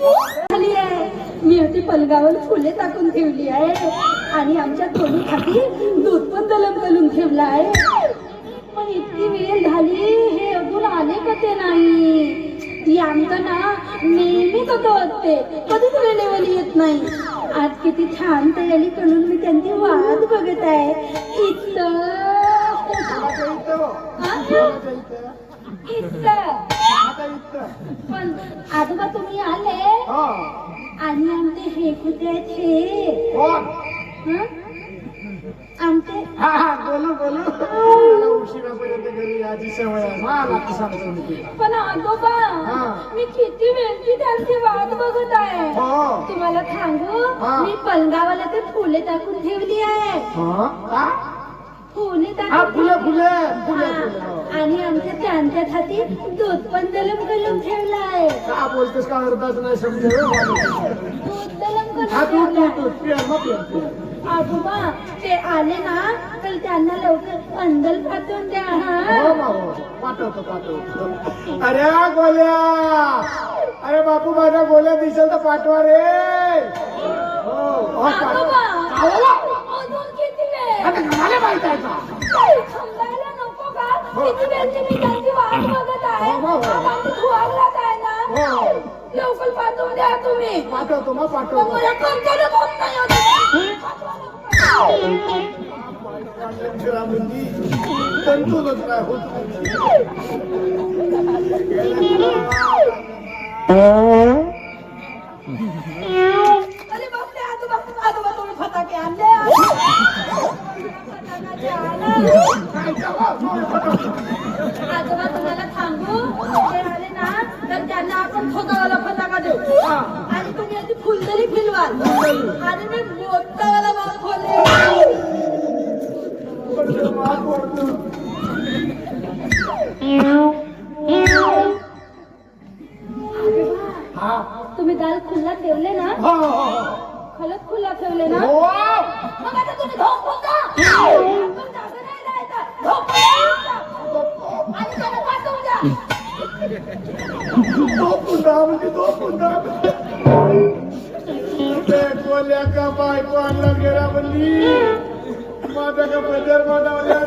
झाली आहे मी होती पलगावर फुले टाकून ठेवली आहे. आणि आमच्या थोडी खाती दूध पण दलम करून ठेवलं आहे. पण इतकी वेळ झाली हे अजून आले का ते नाही? ती आमचं ना नेहमी कसं वाटते कधीच वेळेवर येत नाही. आज किती छान तयारी करून मी त्यांची वाट बघत आहे. इतकं पण आजोबा तुम्ही आले. आणि आमचे हे कुठे आहेत हे? हं? आमचे बोलू बोलू. मला उशिरापर्यंत घरी याची सवय आहे. मला आता सांगतो मी तुला. पण आजोबा हा. मी किती वेळची त्यांची वाट बघत आहे. हो. तुम्हाला सांगू हा. मी पलंगावाला ते फुले टाकून ठेवली आहे. हा? फुले हा टाकून फुले फुले फुले हा. फुले हो. आणि आमच्या त्यांच्या हाती दूध पण दलम करून ठेवलं आहे का बोलतेस का अर्धाच नाही समजेल? दूध दलम हा तू तू मग पिय, पिय. आजोबा ते आले ना तर त्यांना लवकर अंदल पाठवून द्या. हो. हा बाबा पाठवतो पाठवतो. अरे गोल्या. अरे बापू माझा गोल्या दिसेल तर पाठवा रे. हो हो पाठवा. आता मला माहीत आहे का? काही थांबायला नको का? किती वेळची मी त्यांची वाट बघत आहे? हो, हो, हो. आहे ना? हो. लवकर पाठवून द्या तुम्ही. पाठवतो मग मग पाठवतो मला कंटाळा होत नाही होत. पाठवा लवकर. घरामध्ये तंतूनच काय होत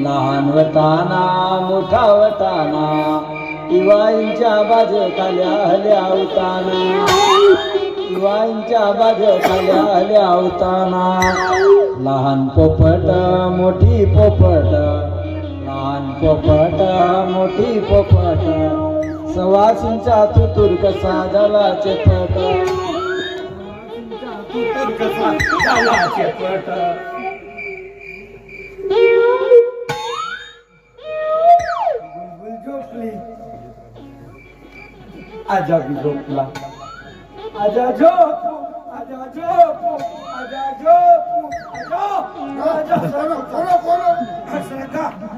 लहानवताना मोठावताना दिवाळींच्या बाज खाल्या हल्या होताना दिवाळींच्या बाज खाल्या हल्या होताना लहान पोपट मोठी पोपट. लहान पोपट मोठी पोपट. सवासींचा तुतुर कसा झाला चेपट बुलबुल आजा भी झोपला. आजा झोपू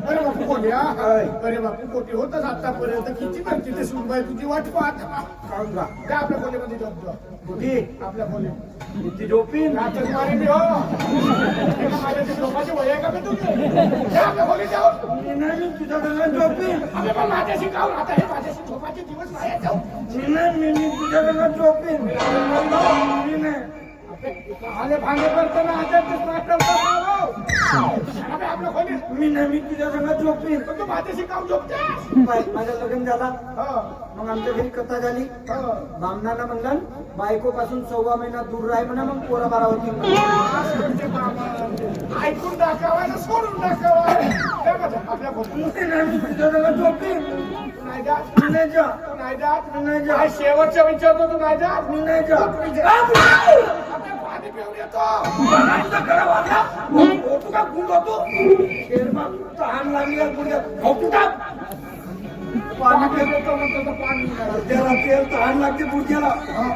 अरे बापू कोण्या? अरे बापू कोटी होतच आतापर्यंत. किती माहिती ते सुनबाई तुझी वाट पाहत जा काय आपल्या खोलीमध्ये जमतो कुठे? आपल्या खोली. किती झोपीन? नाचत मारी मी हो. माझ्या झोपाची वय आहे का मी आपल्या जाऊ नाही झोपीन. अरे पण माझ्याशी आता हे माझ्याशी झोपाचे दिवस नाही जाऊ. मी नाही मी झोपीन. आले भांडे करताना मी नाही मी तुझ्या झोपीन पण तू माझ्याशी खाऊ झोपते माझं लग्न झाला. हो. मग आमच्या घरी कथा झाली. हो. बामणाला म्हणलं बायको पासून सव्वा महिना दूर राही म्हणा मग पोरा बारा होती ऐकून दाखवा ना सोडून दाखवा? आपल्या खोलीत मी तुझ्या घरात झोपीन नाही जात. मी नाही जा तू नाही जात. मी नाही जा काय शेवटचं विचारतो तू नाही जात. मी नाही पाणी पिऊन येतो. होतो का गुंड होतो? शेरबा तहान लागली गुडघ्यात होतो का? पाणी पिऊन येतो म्हणतो तर पाणी नाही. त्याला तेल तहान लागते गुडघ्याला हा.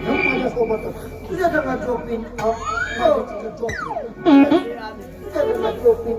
झोप. माझ्या सोबतच तुझ्या संघात झोपीन हो. झोपीन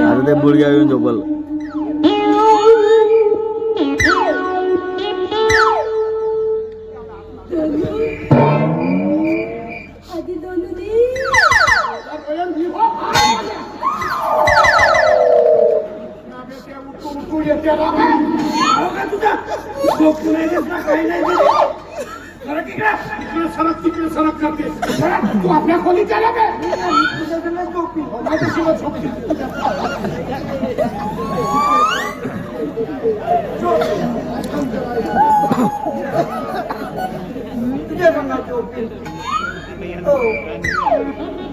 आता ते बुडग्या येऊन झोपल तुझ्या संघात झोपीन हो अंगावर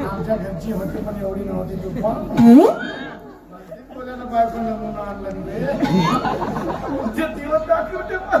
आमच्या घरची होती पण एवढी नव्हती दुप्पा बोल्यानं बायको नमुना आणला रे तुमचे दिवस दाखवते पण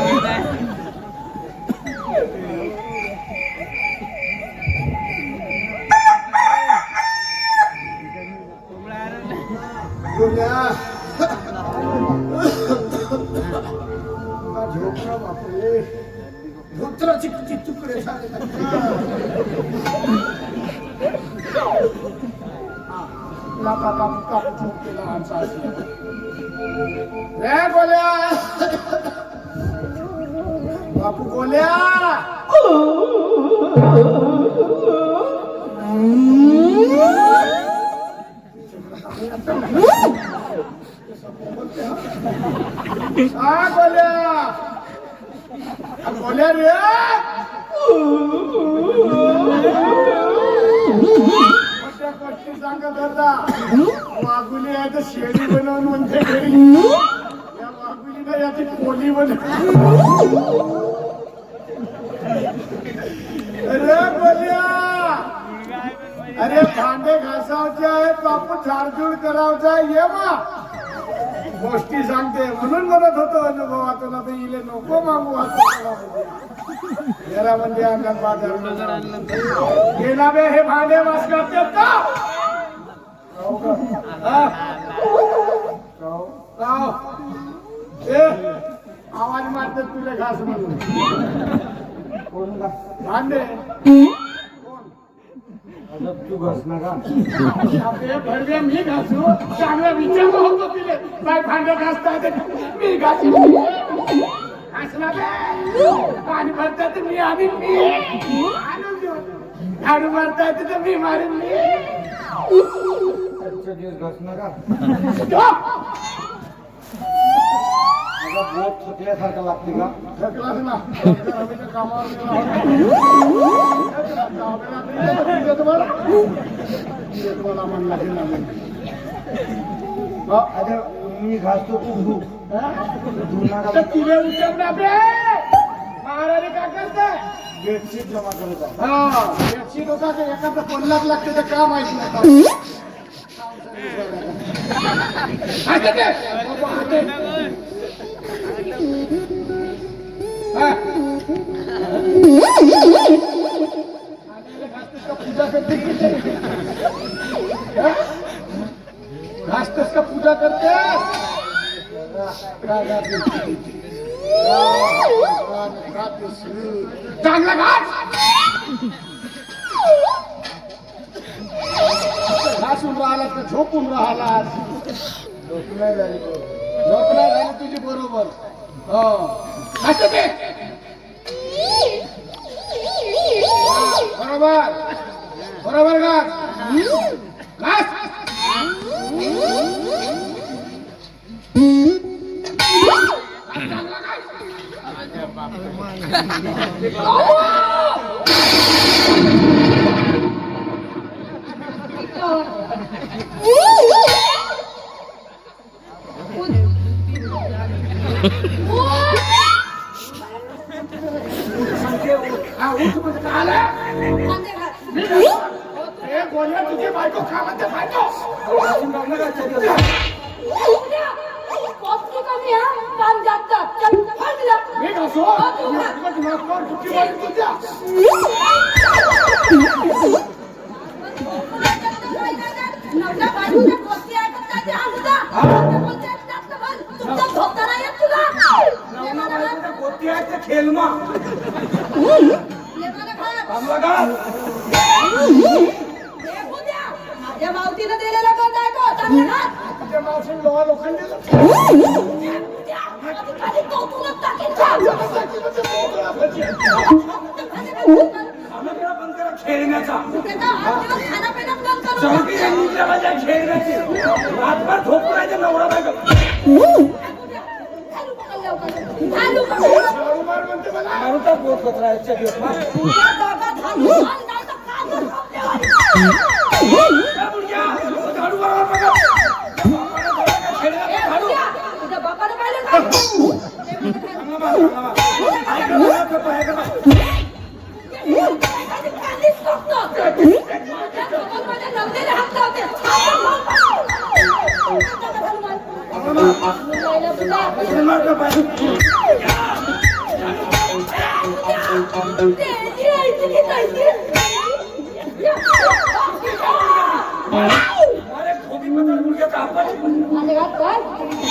झोपलेला आमचा असेल. रे गोल्या बापू गोल्या हा गोल्या हा, गोल्या रे मोठ्या गोष्टी सांगत होता वाघुली आहे तर शेळी बनवून म्हणते घरी या वाघुलीनं याची कोली बनवली अरे बोलिया. अरे भांडे घासावचे आहेत बापू झाडझूड करावचं आहे. ये मा गोष्टी सांगते. म्हणून म्हणत होतो अनुभवातून आता इले नको मागू जरा म्हणजे बाजार. हे नावे हे भांडे वाचतात का? आवाज मारतात तुला घास म्हणून भांडे तू घस नका भरवे मी घासू चांगला विचार होतो तिले काय भांडे घासता येते का? मी घासी घासला बे. पाणी भरता तर मी आणि मी आणून देऊ. झाडू मारतात तर मी मारून मी आजच्या दिवस घस नका माझा बोट थकल्यासारखा लागते का थकलाच ना रवीच्या कामावर गेला होता. येतो बरं. येतो मला म्हणला की नाही. हा, अरे मी घासतो तू धू हा? धू नका तर तिले उचलला बे महाराणी काय करताय बेडशीट जमा करत आहे हा बेडशीट होता ते एखादा पन्नास लागते तर का माहीत नाही आता का पूजा करते करतेस चांगला घाट घासून राहिलात का झोपून राहिलात झोप नाही झाली झोप नाही झाली तुझी बरोबर. हो. बरोबर. बरोबर घास हा, गोळ्या तुझी बायको खा मावतीनं दिलेलं कर्ज आहे तो. चांगलं लोहा करा खेळण्याचा चौकी माझ्या खेळण्याची रातभर झोपून राहायचं नवरा बायको लवकर. अरे, खोबी पकड, मुलग्याचा हात.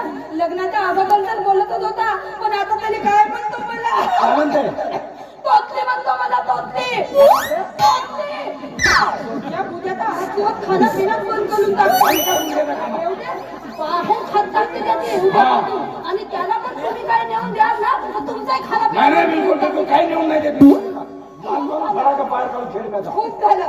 लग्नाच्या अगोदर तर बोलतच होता पण आता त्याने काय म्हणतो मला काय म्हणते? तोतले म्हणतो मला तोतले. या बुड्याचा हात दिवस खाणं पिणं बंद करून टाकतो बाहेर त्याचे. आणि त्याला पण तुम्ही काय नेऊन द्याल ना तर नाही, नाही, पिणं बिलकुल तू काही नेऊन नाही देत. मुलं काढून खेळण्याचा. खूप झालं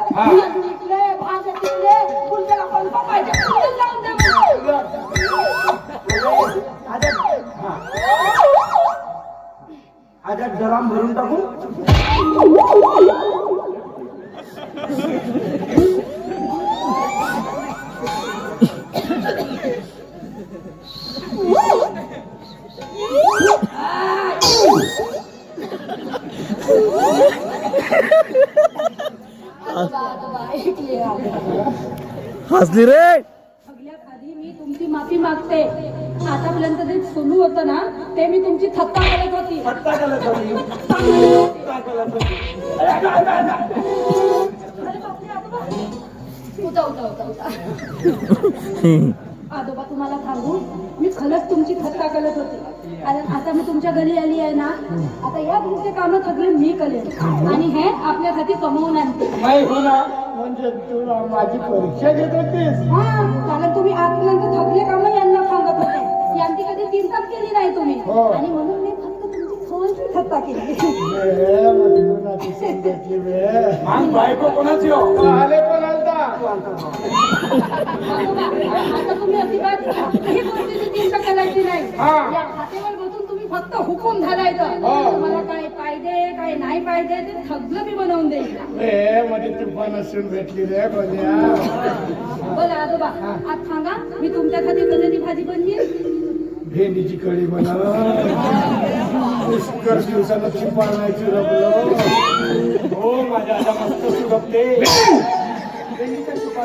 हसली रे. मी तुमची माफी मागते. आतापर्यंत जे सुरू होत ना ते मी तुमची थप्पा करत होती. उठा आजोबा तुम्हाला सांगू मी खरंच तुमची थट्टा करत होती. कारण आता मी तुमच्या घरी आली आहे ना आता या तुमचे कामं सगळे मी करेन आणि हे आपल्यासाठी कमवून आणते. हो ना. म्हणजे तुला माझी परीक्षा घेत होतीस. हा कारण तुम्ही आजपर्यंत थकले कामं यांना सांगत होते. यांची कधी चिंताच केली नाही तुम्ही. हो. आणि म्हणून मी फक्त तुमची थोडीशी थट्टा केली. बायको कोणाची हो? आले आता तुम्ही अजिबात गोष्टीची चिंता करायची नाही हा. या बसून तुम्ही फक्त हुकूम धरायचं हा. तुम्हाला काय पाहिजे काय नाही पाहिजे ते सगळं मी बनवून देईल बे मध्ये असून भेटली रे बन्या बोला आजोबा. आज सांगा मी तुमच्यासाठी कधी भाजी बनली भेंडीची कढी म्हणा पुष्कर दिवसानं चिपा नाही चिरपलो हो माझ्या आता मस्त सुगपते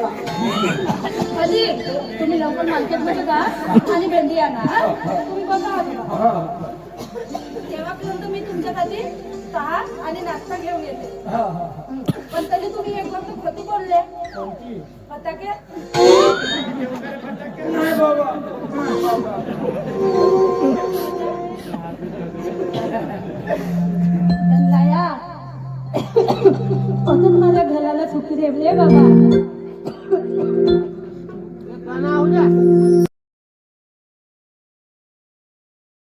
आजी तुम्ही लवकर मार्केटमध्ये जा आणि भेंडी आणा. तुम्ही बघा आजोबा. तेव्हापर्यंत मी तुमच्यासाठी चहा आणि नाश्ता घेऊन येते. पण तरी तुम्ही एक गोष्ट खोटी बोलले. फटाके? नाही बाबा su krevleva babá?